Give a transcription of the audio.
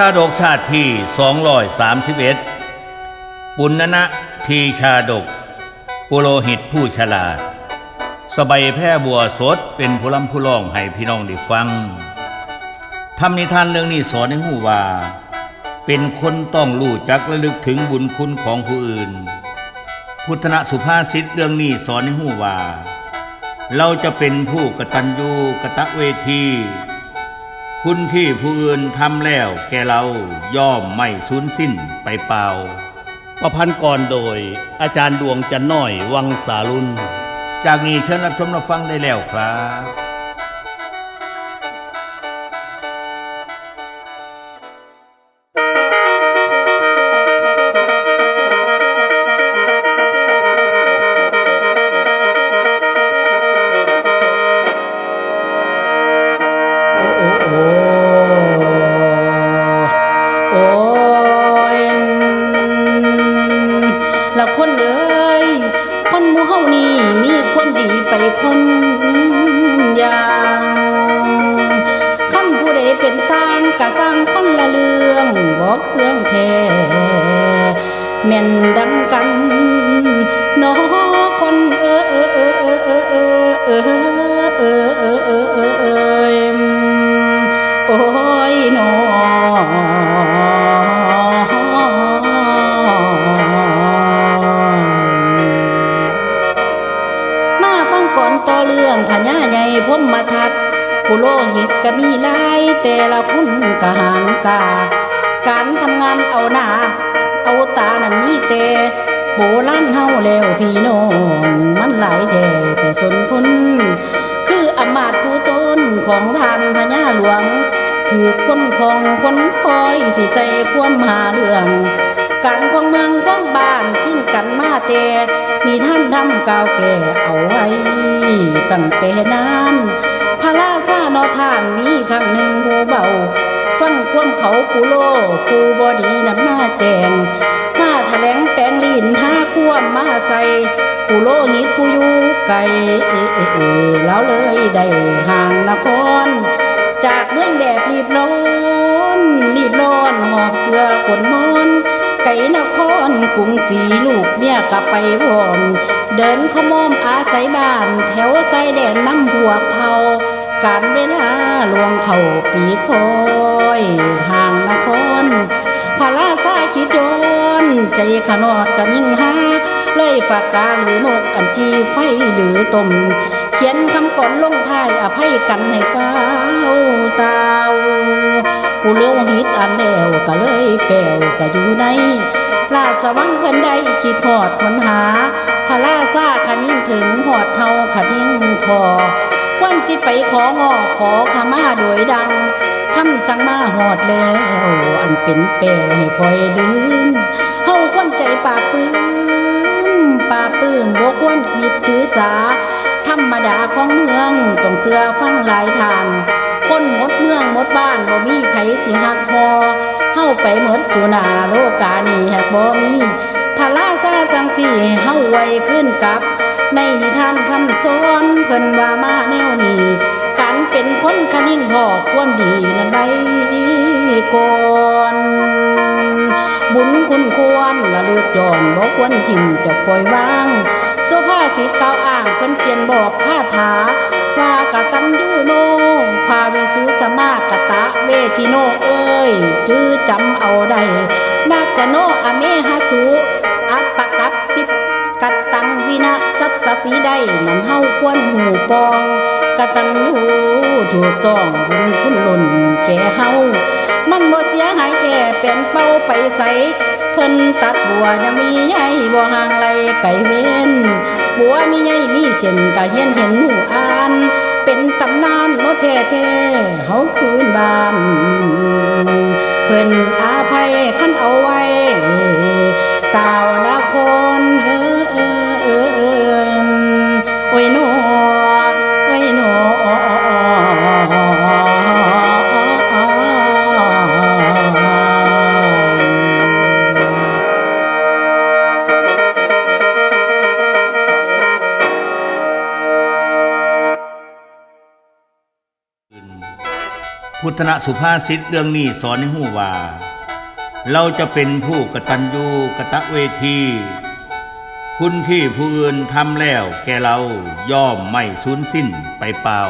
ชาดกชาติที่ 231 ปุณณนะทีชาดก ปุโรหิตผู้ฉลาด สบายแพร่บัวสดเป็นผู้ลำผู้ร้องให้พี่น้องได้ฟังทำนิทานเรื่องนี้สอนให้หูว่า เป็นคนต้องรู้จักระลึกถึงบุญคุณของผู้อื่น พุทธนะสุภาษิตเรื่องนี้สอนให้หูว่า เราจะเป็นผู้กตัญญูกะตะเวที คุณที่ผู้อื่นทำแล้วแกเราย่อมไม่สูญสิ้นไปเปล่า ประพันธ์ก่อนโดย อาจารย์ดวงจันน้อยวังสารุน จากนี้เชิญรับชมรับฟังได้แล้วครับ ละคนเอ้ยคนหมู่เฮานี่มีความดีไปคนอย่างขั้นผู้ใดเป็นสร้างกะสร้างคนละเรื่องบ่เครื่องแท้แม่นดังกันน้อคนเออเออเออเออเออ ปุโรหิตก็มีหลายแต่ละคนก็หางกา การทำงานเอาหน้า เอาตานั่นมีแต่โบราณเฮาแล้วพี่น้องมันหลายแท้แต่สนคนคืออำมาตย์ผู้ต้นของท่านพญาหลวง ถือก้นของคนคอยสิใจความหาเรื่องการของเมืองของบ้านสิ้นกันมาแต่นี่ท่านทำกาวแก่เอาไว้ ตั้งแต่นาน ระราชานอท่านมีครั้งหนึ่งหูเบา ฟังความเขาปูโลผู้บอดีนั้นมาแจง มาแถลงแปลงลินหาความมาใส่ปูโลหิตผู้อยู่ไกลเอเอเอแล้วเลยได้ห่างนคร จากเมืองแบบรีบร้อนรีบร้อนหอบเสื้อขนมอนไก่นครกรุงศรีลูกเนี่ยกลับไปพร้อมเดินขมอมอาศัยบ้าน แถวไซแดนน้ำพวเผา การเวลาลวงเข่าปีคอยห่างนครพระราชาคิดโยนใจขนอดกันยิ่งหาเลยฝากกาหรือนกอันจีไฟหรือตม เขียนคำก่อนลงท้ายอภัยกันให้เฝ้าตาผู้เลี้ยวหิตอันแล้วก็เลยแปลวก็อยู่ในราชวังเพิ่นได้คิดหอดคนหาพระราชาขนิ่งถึงหอดเท่าขนิ่งพอ ควันสิไปของอขอขมาโดยดังคำสั่งมาหอดแล้ว อันเป็นแปลให้คอยลืมเฮาควรใจป่าปื้มป่าปื้มบ่ควรคิดถือสา ธรรมดาของเมืองต้องเสือฟังหลายทานคนหมดเมืองหมดบ้านบ่มีไผสิหักพอเฮาไปหมดสุนาโลกานี่แฮกบ่มีพระราชาสังสิให้เฮาไว้ขึ้นกับ ในนิทานคำสอนเพิ่นว่ามาแนวนี้การเป็นคนคนิ่งพอความดีนั้นได้ก่อนบุญคุณควรละเลือกจอนบ่ควรทิมจะปล่อยวางสุภาษิตกล่าวอ้างเพิ่นเขียนบอกคาถา ว่ากตัญญูโนภาวิสุสมากตะเวทิโนเอ้ยจื้อจำเอาได้นาจโนอเมหสุ ติได้นั่นเฮาควรหูปองกตัญญูถูกต้องบุญคุณหล่นแก่เฮามันบ่เสียหายแค่เป็นเป้าไปใสเพิ่นตัดบัวยังมีใหญ่บ่ห่างไกลไก่เว้นบัวมีใหญ่มีเส้นก็เห็นเห็นหูอ่าน เป็นตำนานโนแท้แท้ๆเฮาคืนบ้านเพิ่นอาภัย พุทธนะสุภาษิตเรื่องนี้สอนให้หู้ว่า เราจะเป็นผู้กตัญญูกะตะเวที คุณที่ผู้อื่นทำแล้วแกเราย่อมไม่สูญสิ้นไปเปล่า